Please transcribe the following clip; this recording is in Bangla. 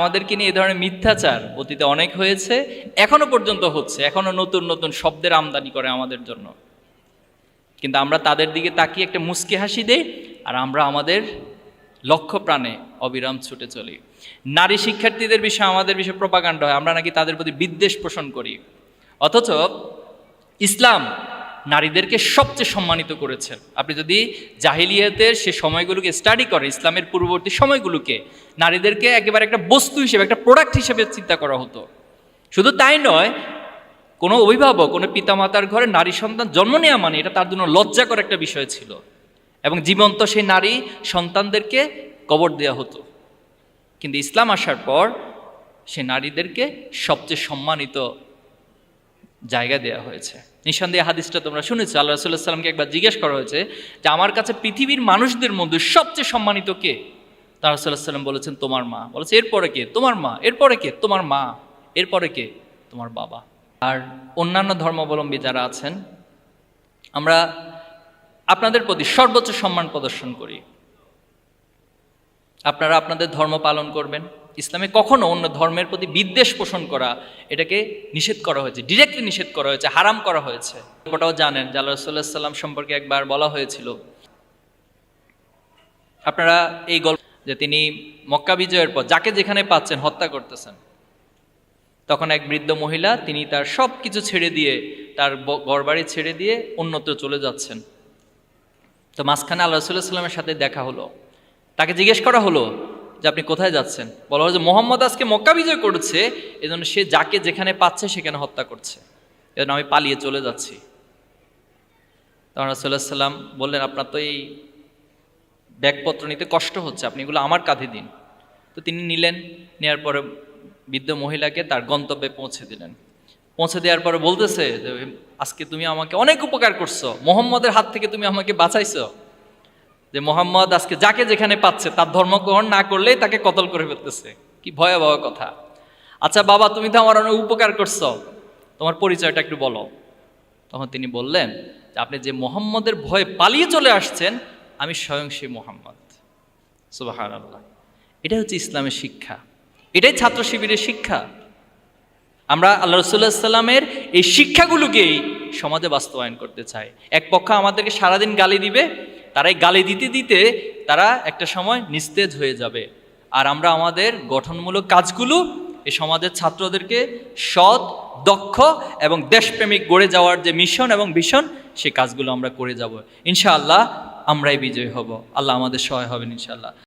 আমাদেরকে নিয়ে এই ধরনের মিথ্যাচার অতীতে অনেক হয়েছে, এখনও পর্যন্ত হচ্ছে, এখনও নতুন নতুন শব্দের আমদানি করে আমাদের জন্য। কিন্তু আমরা তাদের দিকে তাকিয়ে একটা মুস্কি হাসি দেই, আর আমরা আমাদের লক্ষ্য প্রাণে অবিরাম ছুটে চলি। নারী শিক্ষার্থীদের বিষয়ে, আমাদের বিষয়ে প্রপাকাণ্ড হয়, আমরা নাকি তাদের প্রতি বিদ্বেষ পোষণ করি। অথচ ইসলাম নারীদেরকে সবচেয়ে সম্মানিত করেছেন। আপনি যদি জাহিলিয়াতের সে সময়গুলোকে স্টাডি করেন, ইসলামের পূর্ববর্তী সময়গুলোকে, নারীদেরকে একেবারে একটা বস্তু হিসেবে, একটা প্রোডাক্ট হিসেবে চিন্তা করা হতো। শুধু তাই নয়, কোনো অভিভাবক, কোনো পিতামাতার ঘরে নারী সন্তান জন্ম নেওয়া মানে এটা তার জন্য লজ্জাকর একটা বিষয় ছিল। এবং জীবন্ত সেই নারী সন্তানদেরকে কবর দেওয়া হতো। কিন্তু ইসলাম আসার পর সে নারীদেরকে সবচেয়ে সম্মানিত জায়গা দেওয়া হয়েছে। নিঃসন্দেহে হাদিসটা তোমরা শুনেছো। আল্লাহ রসুল্লাহ সাল্লামকে একবার জিজ্ঞেস করা হয়েছে যে, আমার কাছে পৃথিবীর মানুষদের মধ্যে সবচেয়ে সম্মানিত কে? তার রসুল্লাহ সাল্লাম বলেছেন, তোমার মা। বলেছে, এরপরে কে? তোমার মা। এরপরে কে? তোমার মা। এরপরে কে? তোমার বাবা। আর অন্যান্য ধর্মাবলম্বী যারা আছেন, আমরা আপনাদের প্রতি সর্বোচ্চ সম্মান প্রদর্শন করি। আপনারা আপনাদের ধর্ম পালন করবেন। ইসলামে কখনো অন্য ধর্মের প্রতি বিদ্বেষ পোষণ করা, এটাকে নিষেধ করা হয়েছে ডিরেক্টলি নিষেধ করা হয়েছে, হারাম করা হয়েছে। ওটাও জানেন যে রসুল্লাহ সাল্লাম সম্পর্কে একবার বলা হয়েছিল। আপনারা এই গল্প যে তিনি মক্কা বিজয়ের পর যাকে যেখানে পাচ্ছেন হত্যা করতেছেন, তখন এক বৃদ্ধ মহিলা তিনি তার সব কিছু ছেড়ে দিয়ে, তার গড়বাড়ি ছেড়ে দিয়ে অন্যত্র চলে যাচ্ছেন। তো মাঝখানে আল্লাহ রসুল্লাহ সাল্লামের সাথে দেখা হলো। তাকে জিজ্ঞেস করা হলো যে আপনি কোথায় যাচ্ছেন? বলা হলো যে মোহাম্মদ আজকে মক্কা বিজয় করছে, এজন্য সে যাকে যেখানে পাচ্ছে সেখানে হত্যা করছে। এজন্য আমি পালিয়ে চলে যাচ্ছি। তখন রাসুল্লাহ সাল্লাম বললেন, আপনার তো এই ব্যাগপত্র নিতে কষ্ট হচ্ছে, আপনি এগুলো আমার কাঁধে দিন। তো তিনি নিলেন নেওয়ার পরে বৃদ্ধ মহিলাকে তার গন্তব্যে পৌঁছে দিলেন। পৌঁছে দেওয়ার পরে বলতেছে যে, আজকে তুমি আমাকে অনেক উপকার করছ, মোহাম্মদের হাত থেকে তুমি আমাকে বাঁচাইছো। যে মোহাম্মদ আজকে যাকে যেখানে পাচ্ছে, তার ধর্মগ্রহণ না করলেই তাকে কতল করে ফেলতেছে। কি ভয়াবহ কথা। আচ্ছা বাবা, তুমি তো আমার অনেক উপকার করছ। তোমার পরিচয়টা একটু বলো। তখন তিনি বললেন যে আপনি যে মোহাম্মদের ভয়ে পালিয়ে চলে আসছেন, আমি স্বয়ং সে মোহাম্মদ। সুবাহান আল্লাহ এটাই হচ্ছে ইসলামের শিক্ষা। এটাই ছাত্র শিবিরের শিক্ষা। আমরা আল্লাহ রসুল্লাহ সাল্লামের এই শিক্ষাগুলোকেই সমাজে বাস্তবায়ন করতে চাই। এক পক্ষ আমাদেরকে সারাদিন গালি দিবে তারাই গালি দিতে দিতে তারা একটা সময় নিস্তেজ হয়ে যাবে। আর আমরা আমাদের গঠনমূলক কাজগুলো এই সমাজের ছাত্রদেরকে সৎ, দক্ষ এবং দেশপ্রেমিক গড়ে যাওয়ার যে মিশন এবং ভীষণ সে কাজগুলো আমরা করে যাব। ইনশাআল্লাহ আমরাই বিজয়ী হব। আল্লাহ আমাদের সহায় হবেন ইনশাআল্লাহ।